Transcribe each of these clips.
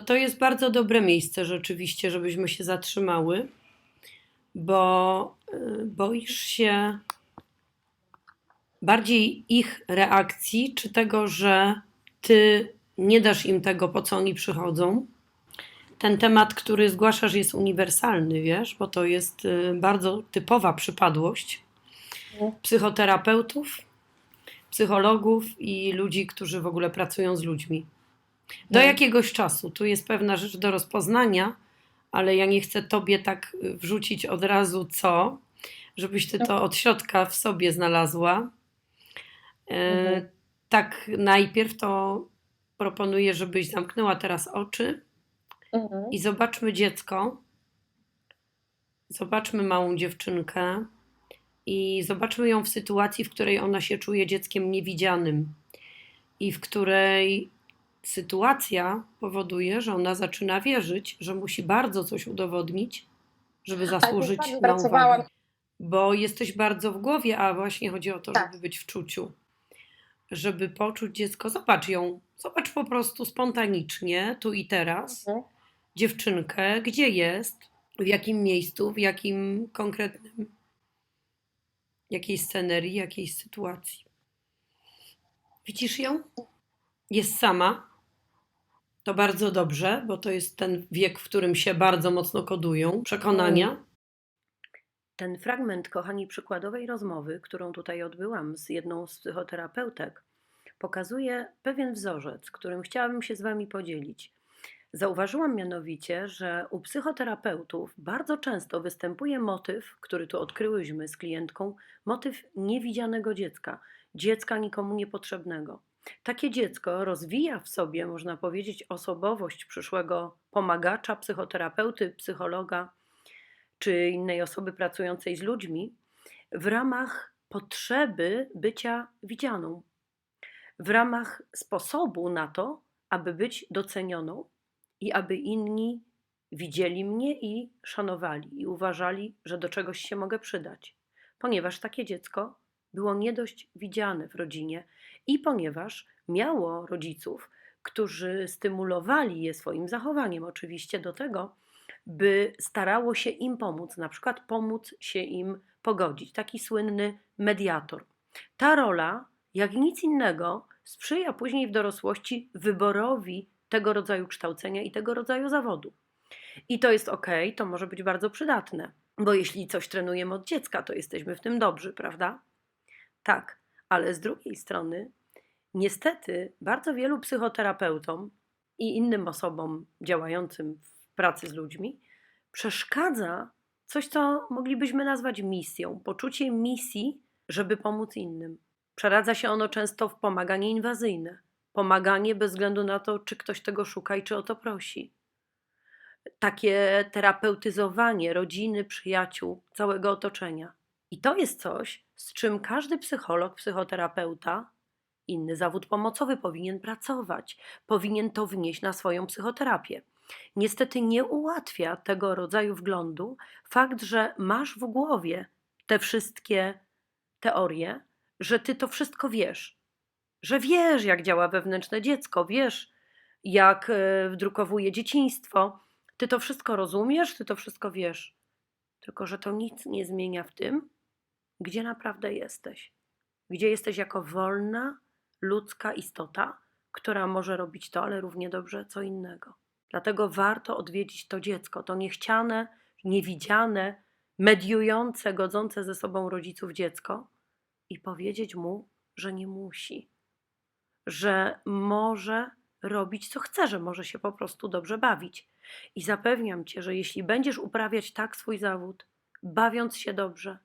to to jest bardzo dobre miejsce rzeczywiście, żebyśmy się zatrzymały, bo y, boisz się bardziej ich reakcji, czy tego, że ty nie dasz im tego, po co oni przychodzą. Ten temat, który zgłaszasz, jest uniwersalny, wiesz, bo to jest y, bardzo typowa przypadłość psychoterapeutów, psychologów i ludzi, którzy w ogóle pracują z ludźmi. Do No. jakiegoś czasu. Tu jest pewna rzecz do rozpoznania, ale ja nie chcę tobie tak y, wrzucić od razu co, żebyś ty to od środka w sobie znalazła. E, Mhm. Tak, najpierw to proponuję, żebyś zamknęła teraz oczy Mhm. i zobaczmy dziecko. Zobaczmy małą dziewczynkę i zobaczmy ją w sytuacji, w której ona się czuje dzieckiem niewidzianym i w której sytuacja powoduje, że ona zaczyna wierzyć, że musi bardzo coś udowodnić, żeby zasłużyć bardzo na uwagę. Bo jesteś bardzo w głowie, a właśnie chodzi o to, Tak. żeby być w czuciu. Żeby poczuć dziecko, zobacz ją, zobacz po prostu spontanicznie, tu i teraz Mhm. dziewczynkę, gdzie jest, w jakim miejscu, w jakim konkretnym, jakiej scenerii, jakiej sytuacji. Widzisz ją? Jest sama. To bardzo dobrze, bo to jest ten wiek, w którym się bardzo mocno kodują przekonania. Ten fragment, kochani, przykładowej rozmowy, którą tutaj odbyłam z jedną z psychoterapeutek, pokazuje pewien wzorzec, którym chciałabym się z Wami podzielić. Zauważyłam mianowicie, że u psychoterapeutów bardzo często występuje motyw, który tu odkryłyśmy z klientką, motyw niewidzianego dziecka, dziecka nikomu niepotrzebnego. Takie dziecko rozwija w sobie, można powiedzieć, osobowość przyszłego pomagacza, psychoterapeuty, psychologa czy innej osoby pracującej z ludźmi w ramach potrzeby bycia widzianą, w ramach sposobu na to, aby być docenioną i aby inni widzieli mnie i szanowali i uważali, że do czegoś się mogę przydać. Ponieważ takie dziecko było nie dość widziane w rodzinie i ponieważ miało rodziców, którzy stymulowali je swoim zachowaniem, oczywiście do tego, by starało się im pomóc, na przykład pomóc się im pogodzić. Taki słynny mediator. Ta rola, jak nic innego, sprzyja później w dorosłości wyborowi tego rodzaju kształcenia i tego rodzaju zawodu. I to jest ok, to może być bardzo przydatne, bo jeśli coś trenujemy od dziecka, to jesteśmy w tym dobrzy, prawda? Tak, ale z drugiej strony, niestety, bardzo wielu psychoterapeutom i innym osobom działającym w pracy z ludźmi przeszkadza coś, co moglibyśmy nazwać misją, poczucie misji, żeby pomóc innym. Przeradza się ono często w pomaganie inwazyjne, pomaganie bez względu na to, czy ktoś tego szuka i czy o to prosi. Takie terapeutyzowanie rodziny, przyjaciół, całego otoczenia. I to jest coś, z czym każdy psycholog, psychoterapeuta, inny zawód pomocowy powinien pracować, powinien to wnieść na swoją psychoterapię. Niestety nie ułatwia tego rodzaju wglądu fakt, że masz w głowie te wszystkie teorie, że ty to wszystko wiesz, że wiesz, jak działa wewnętrzne dziecko, wiesz, jak e, wdrukowuje dzieciństwo. Ty to wszystko rozumiesz, ty to wszystko wiesz. Tylko, że to nic nie zmienia w tym, gdzie naprawdę jesteś. Gdzie jesteś jako wolna, ludzka istota, która może robić to, ale równie dobrze co innego. Dlatego warto odwiedzić to dziecko, to niechciane, niewidziane, mediujące, godzące ze sobą rodziców dziecko i powiedzieć mu, że nie musi, że może robić co chce, że może się po prostu dobrze bawić. I zapewniam cię, że jeśli będziesz uprawiać tak swój zawód, bawiąc się dobrze,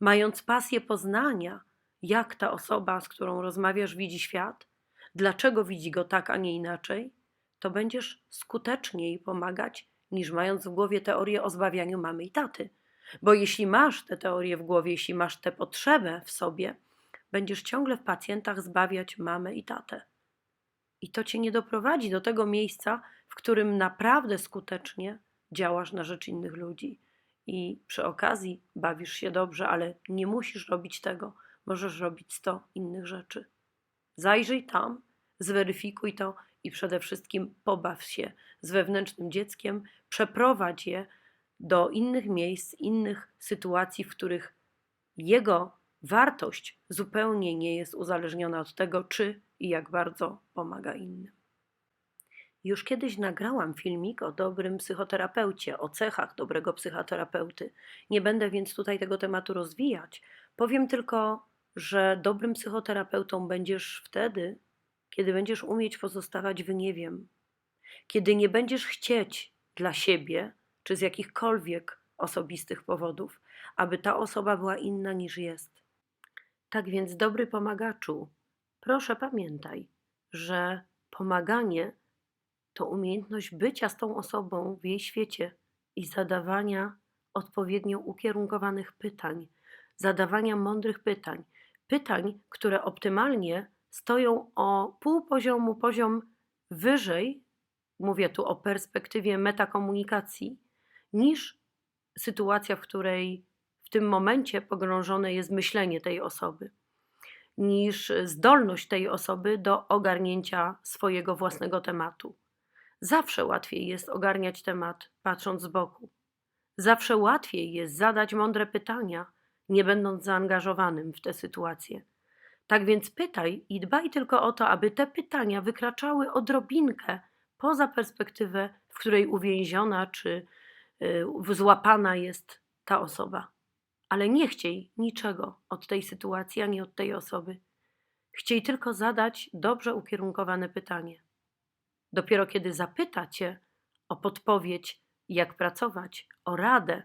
mając pasję poznania, jak ta osoba, z którą rozmawiasz, widzi świat, dlaczego widzi go tak, a nie inaczej, to będziesz skuteczniej pomagać, niż mając w głowie teorię o zbawianiu mamy i taty. Bo jeśli masz tę teorię w głowie, jeśli masz tę potrzebę w sobie, będziesz ciągle w pacjentach zbawiać mamę i tatę. I to cię nie doprowadzi do tego miejsca, w którym naprawdę skutecznie działasz na rzecz innych ludzi. I przy okazji bawisz się dobrze, ale nie musisz robić tego. Możesz robić sto innych rzeczy. Zajrzyj tam, zweryfikuj to i przede wszystkim pobaw się z wewnętrznym dzieckiem, przeprowadź je do innych miejsc, innych sytuacji, w których jego wartość zupełnie nie jest uzależniona od tego, czy i jak bardzo pomaga innym. Już kiedyś nagrałam filmik o dobrym psychoterapeucie, o cechach dobrego psychoterapeuty. Nie będę więc tutaj tego tematu rozwijać. Powiem tylko, że dobrym psychoterapeutą będziesz wtedy, kiedy będziesz umieć pozostawać w nie wiem, kiedy nie będziesz chcieć dla siebie czy z jakichkolwiek osobistych powodów, aby ta osoba była inna niż jest. Tak więc, dobry pomagaczu, proszę pamiętaj, że pomaganie to umiejętność bycia z tą osobą w jej świecie i zadawania odpowiednio ukierunkowanych pytań, zadawania mądrych pytań, pytań, które optymalnie stoją o pół poziomu, poziom wyżej, mówię tu o perspektywie metakomunikacji, niż sytuacja, w której w tym momencie pogrążone jest myślenie tej osoby, niż zdolność tej osoby do ogarnięcia swojego własnego tematu. Zawsze łatwiej jest ogarniać temat, patrząc z boku. Zawsze łatwiej jest zadać mądre pytania, nie będąc zaangażowanym w tę sytuację. Tak więc pytaj i dbaj tylko o to, aby te pytania wykraczały odrobinkę poza perspektywę, w której uwięziona czy y, złapana jest ta osoba. Ale nie chciej niczego od tej sytuacji ani od tej osoby. Chciej tylko zadać dobrze ukierunkowane pytanie. Dopiero kiedy zapyta cię o podpowiedź, jak pracować, o radę,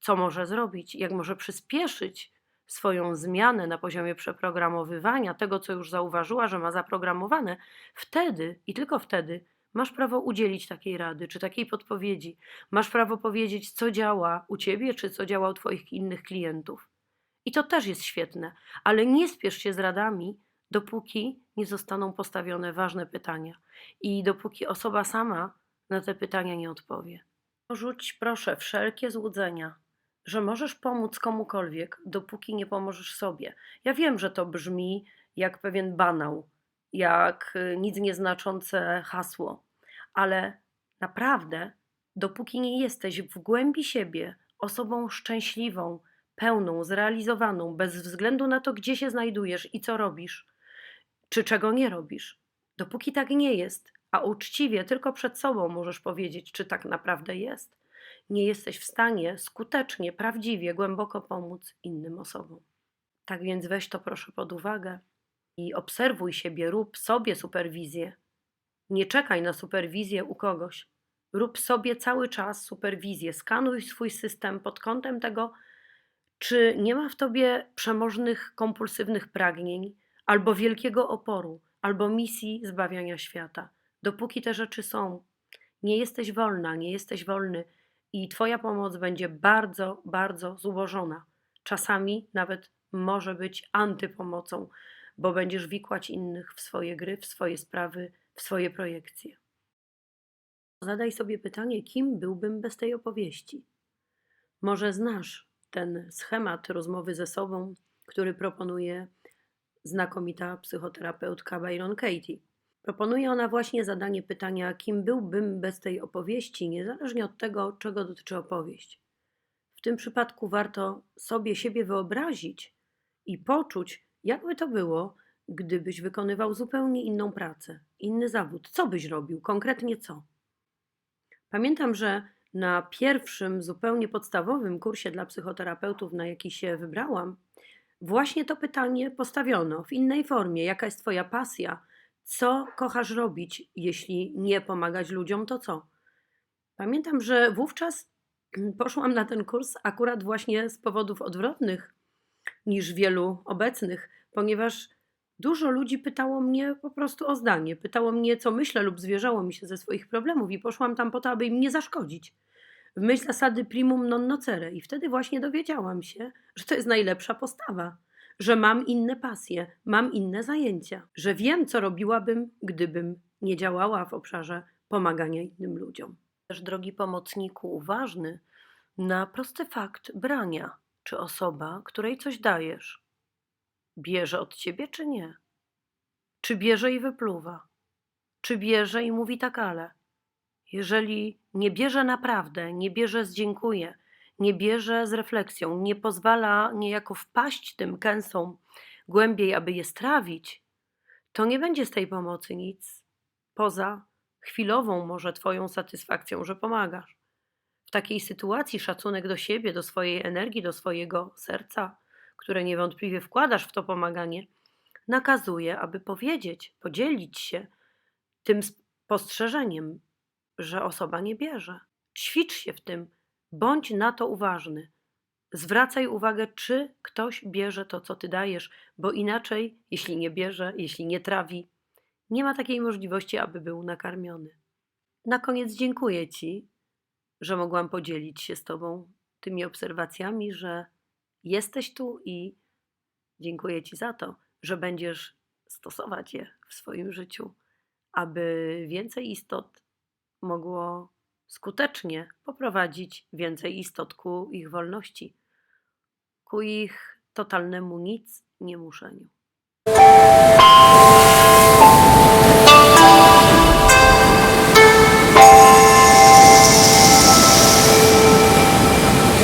co może zrobić, jak może przyspieszyć swoją zmianę na poziomie przeprogramowywania tego, co już zauważyła, że ma zaprogramowane, wtedy i tylko wtedy masz prawo udzielić takiej rady czy takiej podpowiedzi. Masz prawo powiedzieć, co działa u ciebie, czy co działa u twoich innych klientów. I to też jest świetne, ale nie spiesz się z radami, dopóki nie zostaną postawione ważne pytania i dopóki osoba sama na te pytania nie odpowie. Porzuć proszę wszelkie złudzenia, że możesz pomóc komukolwiek, dopóki nie pomożesz sobie. Ja wiem, że to brzmi jak pewien banał, jak y, nic nieznaczące hasło, ale naprawdę, dopóki nie jesteś w głębi siebie osobą szczęśliwą, pełną, zrealizowaną, bez względu na to, gdzie się znajdujesz i co robisz, czy czego nie robisz, dopóki tak nie jest, a uczciwie tylko przed sobą możesz powiedzieć, czy tak naprawdę jest, nie jesteś w stanie skutecznie, prawdziwie, głęboko pomóc innym osobom. Tak więc weź to proszę pod uwagę i obserwuj siebie, rób sobie superwizję. Nie czekaj na superwizję u kogoś. Rób sobie cały czas superwizję. Skanuj swój system pod kątem tego, czy nie ma w tobie przemożnych, kompulsywnych pragnień, albo wielkiego oporu, albo misji zbawiania świata. Dopóki te rzeczy są, nie jesteś wolna, nie jesteś wolny i Twoja pomoc będzie bardzo, bardzo złożona. Czasami nawet może być antypomocą, bo będziesz wikłać innych w swoje gry, w swoje sprawy, w swoje projekcje. Zadaj sobie pytanie, kim byłbym bez tej opowieści? Może znasz ten schemat rozmowy ze sobą, który proponuje znakomita psychoterapeutka Byron Katie. Proponuje ona właśnie zadanie pytania, kim byłbym bez tej opowieści, niezależnie od tego, czego dotyczy opowieść. W tym przypadku warto sobie siebie wyobrazić i poczuć, jakby to było, gdybyś wykonywał zupełnie inną pracę, inny zawód. Co byś robił, konkretnie co? Pamiętam, że na pierwszym, zupełnie podstawowym kursie dla psychoterapeutów, na jaki się wybrałam, właśnie to pytanie postawiono w innej formie. Jaka jest Twoja pasja? Co kochasz robić? Jeśli nie pomagać ludziom, to co? Pamiętam, że wówczas poszłam na ten kurs akurat właśnie z powodów odwrotnych niż wielu obecnych, ponieważ dużo ludzi pytało mnie po prostu o zdanie. Pytało mnie, co myślę, lub zwierzało mi się ze swoich problemów, i poszłam tam po to, aby im nie zaszkodzić w myśl zasady primum non nocere. I wtedy właśnie dowiedziałam się, że to jest najlepsza postawa, że mam inne pasje, mam inne zajęcia, że wiem, co robiłabym, gdybym nie działała w obszarze pomagania innym ludziom. Też, drogi pomocniku, uważny na prosty fakt brania, czy osoba, której coś dajesz, bierze od ciebie, czy nie? Czy bierze i wypluwa? czy bierze i mówi tak, ale. Jeżeli nie bierze naprawdę, nie bierze z dziękuję, nie bierze z refleksją, nie pozwala niejako wpaść tym kęsom głębiej, aby je strawić, to nie będzie z tej pomocy nic poza chwilową może Twoją satysfakcją, że pomagasz. W takiej sytuacji szacunek do siebie, do swojej energii, do swojego serca, które niewątpliwie wkładasz w to pomaganie, nakazuje, aby powiedzieć, podzielić się tym spostrzeżeniem, że osoba nie bierze. Ćwicz się w tym, bądź na to uważny. Zwracaj uwagę, czy ktoś bierze to, co ty dajesz, bo inaczej, jeśli nie bierze, jeśli nie trawi, nie ma takiej możliwości, aby był nakarmiony. Na koniec dziękuję Ci, że mogłam podzielić się z Tobą tymi obserwacjami, że jesteś tu i dziękuję Ci za to, że będziesz stosować je w swoim życiu, aby więcej istot mogło skutecznie poprowadzić więcej istot ku ich wolności, ku ich totalnemu nic nie muszeniu.